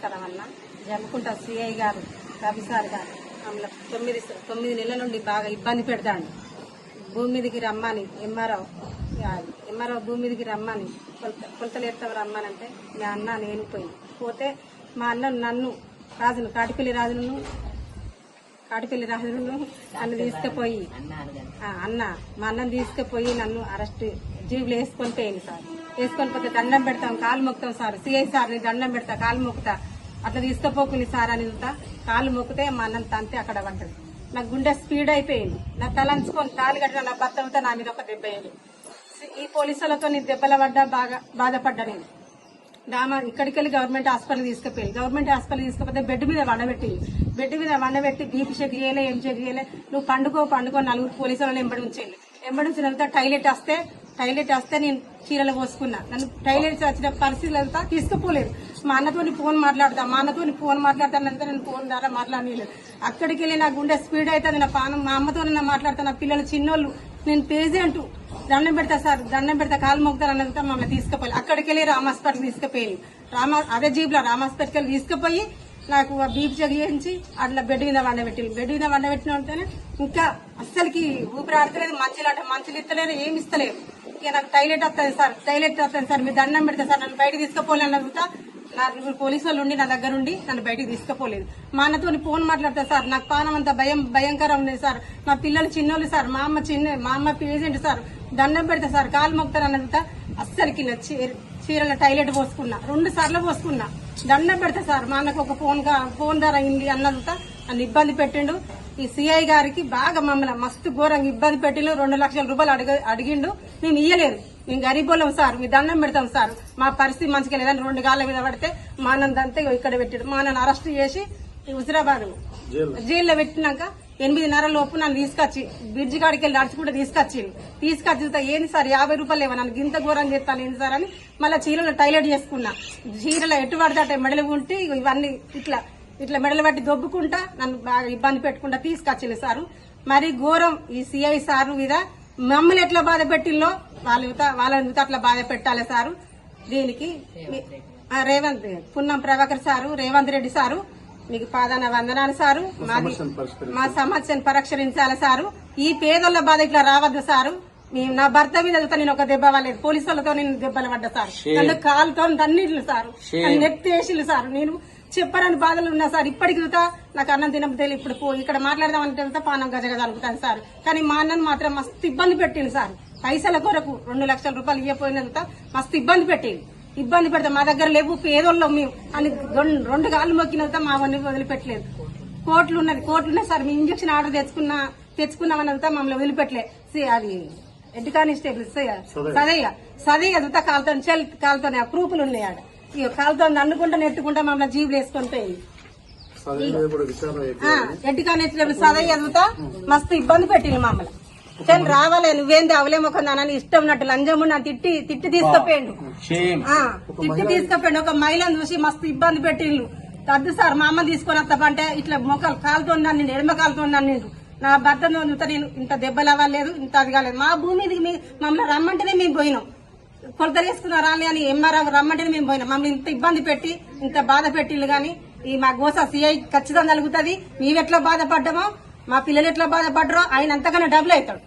నమస్కారం అన్న. జమ్ముకుంటా సిఐ గారు రవిసార్ గారు మమ్మల్ని తొమ్మిది తొమ్మిది నెలల నుండి బాగా ఇబ్బంది పెడతాడు భూమి మీదకి రమ్మని ఎంఆర్ఓ ఎంఆర్ఓ భూమి మీదకి రమ్మని కొలత కొలతలు రమ్మనంటే మీ అన్న నేను పోయి. పోతే మా అన్న నన్ను రాజును కాటిపల్లి రాజును కాటిపల్లి రాజును నన్ను తీసుకుపోయి అన్న మా అన్నను తీసుకుపోయి నన్ను అరెస్ట్ జీబులు వేసుకొని పోయింది సార్. వేసుకొని పోతే దండం పెడతాం కాలు మొక్కుతాం సార్. సిఐ సార్ నేను దండం పెడతా కాలు మొక్కుతా. అట్లా తీసుకుపోకుని సార్ అని ఉంటా. కాలు మొక్కితే మా అన్నం తంతే అక్కడ పడ్డది. నాకు గుండె స్పీడ్ అయిపోయింది. నా తలంచుకొని తాళి కట్టిన నా అంతా నా మీద ఒక దెబ్బ వేయండి. ఈ పోలీసులతో నేను దెబ్బల పడ్డా బాగా బాధపడ్డా నేను. దామ ఇక్కడికి వెళ్ళి గవర్నమెంట్ హాస్పిటల్ తీసుకుపోయి గవర్నమెంట్ హాస్పిటల్ తీసుకుపోతే బెడ్ మీద వండబెట్టి బెడ్ మీద వండబెట్టి బీపీ చెక్ చేయలే ఏం చెక్ చేయలే. నువ్వు పండుకో పండుకో నలుగురు పోలీసు వాళ్ళని ఎంబడి ఉంచేయండి. ఎంబడి ఉంచిన తర్వాత టైలెట్ వస్తే టైలెట్ వస్తే నేను చీరలు పోసుకున్నా. నన్ను టైలెట్ వచ్చిన పరిస్థితులు అంతా తీసుకుపోలేదు. మా అన్నతోని ఫోన్ మాట్లాడతా మా అన్నతోని ఫోన్ మాట్లాడతానంటే నేను ఫోన్ ద్వారా మాట్లాడలేదు అక్కడికి వెళ్ళి నా గుండె స్పీడ్ అవుతుంది నా పానం మా అమ్మతో నా మాట్లాడతా నా పిల్లలు చిన్నోళ్ళు. నేను పేజెంట్ దండం పెడతా సార్ దండం పెడతా కాలు మొక్కుతారు అన్నంత మమ్మల్ని తీసుకుపోయి అక్కడికి వెళ్ళి రామ్ హాస్పిటల్ తీసుకుపోయి రామ అదే జీప్లో రామ్ హాస్పిటల్ తీసుకుపోయి నాకు బీపీ చెక్ అట్లా బెడ్ మీద వండబెట్టి బెడ్ మీద వండబెట్టిన ఉంటేనే ఇంకా అస్సలకి ఊపిరి ఆడతలేదు మంచిలు అంటే మంచులు ఇస్తలేదు ఏమి ఇస్తలేదు ఇక నాకు టైలెట్ వస్తుంది సార్ టైలెట్ వస్తుంది సార్ మీరు దండం పెడతా సార్ నన్ను బయట తీసుకుపోలేని అడుగుతా నా పోలీసు వాళ్ళు ఉండి నా దగ్గర ఉండి నన్ను బయటికి తీసుకుపోలేదు. మా అన్నతో ఫోన్ మాట్లాడతా సార్ నాకు పానం అంత భయం భయంకరం ఉంది సార్. మా పిల్లలు చిన్నోళ్ళు సార్ మా అమ్మ చిన్న మా అమ్మ పేజెంట్ సార్. దండం పెడతా సార్ కాలు మొక్కుతారు అన్నంత అస్సలకి చీరల టైలెట్ పోసుకున్నా రెండు సార్లు పోసుకున్నా. దండం పెడతా సార్ మా అన్నకు ఒక ఫోన్ ఫోన్ ధర అయింది అన్నంత నన్ను ఇబ్బంది పెట్టిండు. ఈ సిఐ గారికి బాగా మమ్మల్ని మస్తు ఘోరంగా ఇబ్బంది పెట్టిండు. రెండు లక్షల రూపాయలు అడిగిండు. మేము ఇయ్యలేదు. మేము గరీబోళ్ళం సార్ మీ దండం పెడతాం సార్. మా పరిస్థితి మంచిగా లేదని రెండు గాళ్ళ మీద పడితే మా అన్నంత అంతే ఇక్కడ పెట్టాడు. మా అన్నను అరెస్ట్ చేసి హుజరాబాద్ జైల్లో. పెట్టినాక ఎనిమిదిన్నర లోపు నన్ను తీసుకొచ్చి బ్రిడ్జి కాడికి వెళ్ళి నడుచుకుంటే తీసుకొచ్చిండు. తీసుకొచ్చి ఏంది సార్ యాభై రూపాయలు లేవా? నన్ను గింత ఘోరం చేస్తాను ఏంది సార్ అని మళ్ళీ చీరలో టైలెట్ చేసుకున్నా. చీరలో ఎటు పడితే అటు మెడలు ఉంటే ఇవన్నీ ఇట్లా ఇట్లా మెడలు పట్టి దొబ్బుకుంటా నన్ను బాగా ఇబ్బంది పెట్టుకుంటా తీసుకొచ్చింది సారు. మరి ఘోరం ఈ సిఐ సారు మీద మమ్మల్ని ఎట్లా బాధ పెట్టిల్లో? వాళ్ళ వాళ్ళ యువత అట్లా బాధ పెట్టాలి సారు? దీనికి రేవంత్ పున్నం ప్రభాకర్ సారు రేవంత్ రెడ్డి సారు మీకు పాదాన వందనాలు సారు మాది మా సమస్యను పరిష్కరించాలి సారు? ఈ పేదోళ్ళ బాధ ఇట్లా రావద్దు సారు. మేము నా భర్త మీద నేను ఒక దెబ్బ వాళ్ళేది పోలీసు వాళ్ళతో నేను దెబ్బలు పడ్డా సారు. నన్ను కాలుతో తన్నిట్లు సారు. నన్ను నెత్తేసిలు సారు. నేను చెప్పరని బాధలు ఉన్నా సార్. ఇప్పటికి చూతా నాకు అన్నం తినబుద్ధి ఇప్పుడు పో ఇక్కడ మాట్లాడదామంటే వెళ్తే పానం గజగజ అనుకుంటాను సార్. కానీ మా అన్నను మాత్రం మస్తు ఇబ్బంది పెట్టింది సార్. పైసల కొరకు రెండు లక్షల రూపాయలు ఇవ్వపోయినంత మస్తు ఇబ్బంది పెట్టింది ఇబ్బంది పెడతాం మా దగ్గర లేవు పేదోళ్ళం మేము. అని రెండు- కాళ్ళు మొక్కినంత మా వన్ని వదిలిపెట్టలేదు. కోట్లు ఉన్నది కోట్లు ఉన్నాయి సార్. మీ ఇంజక్షన్ ఆర్డర్ తెచ్చుకున్న తెచ్చుకున్నామనంతా మమ్మల్ని వదిలిపెట్టలే. సి అది హెడ్ కానిస్టేబుల్ సదయ్య. సదయ్య. కాలుతో చెల్ కాలుతోనే ఆ ప్రూఫ్లు ఉన్నాయి ఆడ. ఇక కాలుతో అనుకుంటా నెట్టుకుంటా మమ్మల్ని వేసుకొని పోయింది. ఆ, హెడ్ కానిస్టేబుల్ సదయ్య అదుతా మస్తు ఇబ్బంది పెట్టింది మమ్మల్ని. చెల్ రావాలే నువ్వేంది అవలేమొక నాన్న ఇష్టం ఉన్నట్టు లంజము నా తిట్టి తిట్టి తీసుకుపోయిండు. ఆ, తిట్టి తీసుకుపోయిండు. ఒక మహిళను చూసి మస్తు ఇబ్బంది పెట్టిండు. వద్దు సార్ మా అమ్మ తీసుకొని వస్తామంటే ఇట్లా మొక్కలు కాలుతున్నాను నేను ఎడమ కాలుతున్నాను నేను నా భర్త నేను ఇంత దెబ్బలు అవ్వలేదు ఇంత అది కాలేదు. మా భూమి మమ్మల్ని రమ్మంటేనే మేము పోయినాం. కొలతలేసుకున్నారా అని ఎంఆర్ఆర్ రమ్మంటేనే మేము పోయినాం. మమ్మల్ని ఇంత ఇబ్బంది పెట్టి ఇంత బాధ పెట్టిళ్ళు కానీ ఈ మా గోస సిఐ ఖచ్చితంగా కలుగుతుంది మేమెట్లా బాధపడ్డామో మా పిల్లలు ఎట్లా బాధపడ్డరో ఆయన అంతకన్నా డబ్బులు అవుతాడు.